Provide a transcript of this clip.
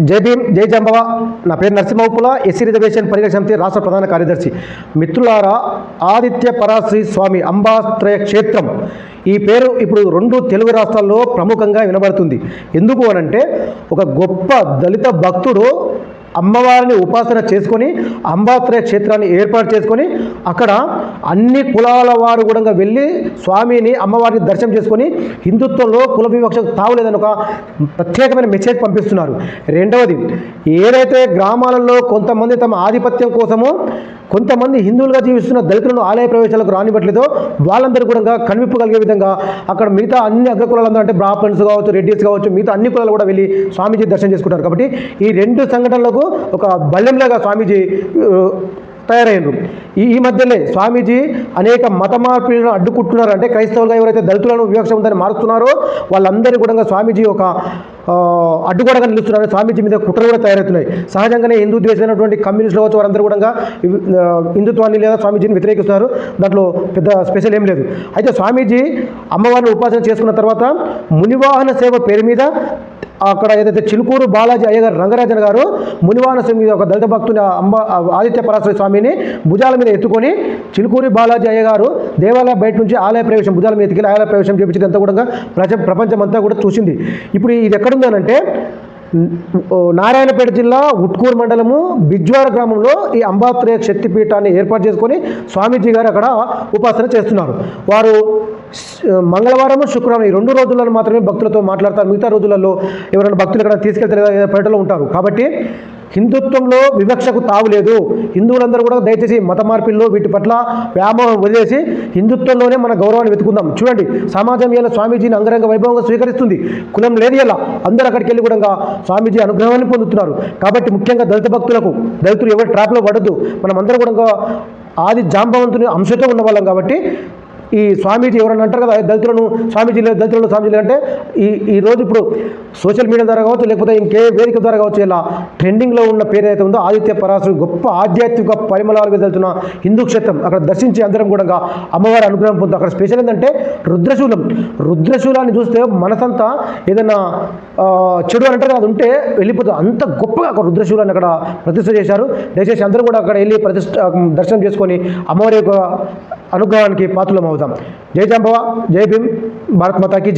జై భీమ్ జై జంబవ. నా పేరు నరసింహపుల ఎస్సీ రిజర్వేషన్ పరిగణ సమితి రాష్ట్ర ప్రధాన కార్యదర్శి. మిత్రులారా ఆదిత్య పరాశ్రీ స్వామి అంబాత్రయ క్షేత్రం. ఈ పేరు ఇప్పుడు రెండు తెలుగు రాష్ట్రాల్లో ప్రముఖంగా వినబడుతుంది. ఎందుకు అనంటే ఒక గొప్ప దళిత భక్తుడు అమ్మవారిని ఉపాసన చేసుకొని అంబాత్రయ క్షేత్రాన్ని ఏర్పాటు చేసుకొని అక్కడ అన్ని కులాల వారు కూడా వెళ్ళి స్వామిని అమ్మవారిని దర్శనం చేసుకొని హిందుత్వంలో కుల వివక్షకు తావులేదని ఒక ప్రత్యేకమైన మెసేజ్ పంపిస్తున్నారు. రెండవది ఏదైతే గ్రామాలలో కొంతమంది తమ ఆధిపత్యం కోసము కొంతమంది హిందువులుగా జీవిస్తున్న దళితులను ఆలయ ప్రవేశాలకు రానివ్వట్లేదో. వాళ్ళందరూ కూడా కనువిప్పు కలిగే విధంగా అక్కడ మిగతా అన్ని అగ్రకులాలందరూ అంటే బ్రాహ్మణ్స్ కావచ్చు రెడ్డిస్ కావచ్చు మిగతా అన్ని కులాలు కూడా వెళ్ళి స్వామీజీ దర్శనం చేసుకుంటారు. కాబట్టి ఈ రెండు సంఘటనలకు ఒక బల్యంలాగా స్వామీజీ తయారైనరు ఈ ఈ మధ్యనే స్వామీజీ అనేక మత మార్పులను అడ్డుకుంటున్నారు అంటే క్రైస్తవులుగా ఎవరైతే దళితులను వివక్ష ఉందని మారుస్తున్నారో వాళ్ళందరూ కూడా స్వామీజీ ఒక అడ్డుగోడగా నిలుస్తున్నారు స్వామీజీ మీద కుట్రలు కూడా తయారవుతున్నాయి. సహజంగానే హిందూ ద్వేషమైనటువంటి కమ్యూనిస్టులు వచ్చి వారందరూ కూడా హిందుత్వాన్ని లేదా స్వామీజీని వ్యతిరేకిస్తున్నారు. దాంట్లో పెద్ద స్పెషల్ ఏం లేదు. అయితే స్వామీజీ అమ్మవారిని ఉపాసన చేసుకున్న తర్వాత మునివాహన సేవ పేరు మీద అక్కడ ఏదైతే చిలుకూరు బాలాజీ అయ్యగారు రంగరాజన్ గారు మునివాన సేవ మీద ఒక దళిత భక్తుని అంబ ఆదిత్య పరాశర స్వామిని భుజాల మీద ఎత్తుకొని చిలుకూరి బాలాజీ అయ్యగారు దేవాలయ బయట నుంచి ఆలయ ప్రవేశం భుజాల మీద ఎత్తుకెళ్ళి ఆలయ ప్రవేశం చేపించింది. అంతా కూడా ప్రజ ప్రపంచం అంతా కూడా చూసింది. ఇప్పుడు ఇది ఎక్కడుందనంటే నారాయణపేట జిల్లా ఉట్కూరు మండలము బిజ్వాడ గ్రామంలో ఈ అంబాత్రేయ శక్తిపీఠాన్ని ఏర్పాటు చేసుకొని స్వామీజీ గారు అక్కడ ఉపాసన చేస్తున్నారు. వారు మంగళవారం శుక్రవారం ఈ రెండు రోజులలో మాత్రమే భక్తులతో మాట్లాడతారు. మిగతా రోజులలో ఎవరైనా భక్తులు ఇక్కడ తీసుకెళ్తే పర్యటనలో ఉంటారు. కాబట్టి హిందుత్వంలో వివక్షకు తావులేదు హిందువులందరూ కూడా దయచేసి మత మార్పిల్లో వీటి పట్ల వ్యామోహం వదిలేసి హిందుత్వంలోనే మన గౌరవాన్ని వెతుకుందాం. చూడండి సమాజం ఇలా స్వామీజీని అంగరంగ వైభవంగా స్వీకరిస్తుంది? కులం లేదు ఎలా? అందరూ అక్కడికి వెళ్ళి కూడా స్వామీజీ అనుగ్రహాన్ని పొందుతున్నారు. కాబట్టి ముఖ్యంగా దళిత భక్తులకు దళితులు ఎవరి ట్రాప్లో పడద్దు. మనం అందరూ కూడా ఆది జాంబవంతుని అంశతో ఉన్న వాళ్ళం కాబట్టి ఈ స్వామీజీ ఎవరైనా అంటారు కదా దళితులను స్వామీజీ లేదు దళితులను స్వామీజీ అంటే ఈ ఈ రోజు ఇప్పుడు సోషల్ మీడియా ద్వారా కావచ్చు లేకపోతే ఇంకే వేదిక ద్వారా కావచ్చు ఇలా ట్రెండింగ్లో ఉన్న పేరు ఏదైతే ఉందో ఆదిత్య పరాశరు గొప్ప ఆధ్యాత్మిక పరిమళాలు వెళ్తున్న హిందూ క్షేత్రం అక్కడ దర్శించి అందరం కూడా అమ్మవారి అనుగ్రహం పొందుతాం అక్కడ స్పెషల్ ఏంటంటే రుద్రశూలం. రుద్రశూలాన్ని చూస్తే మనసంతా ఏదైనా చెడు అని అంటారు అది ఉంటే వెళ్ళిపోతుంది. అంత గొప్పగా అక్కడ రుద్రశూలాన్ని అక్కడ ప్రతిష్ట చేశారు. దయచేసి అందరూ కూడా అక్కడ వెళ్ళి ప్రతిష్ట దర్శనం చేసుకొని అమ్మవారి యొక్క అనుగ్రహానికి పాత్రలం అవుతాం జై జాంబవ జై భీమ్ భారత్ మాతాకి జై.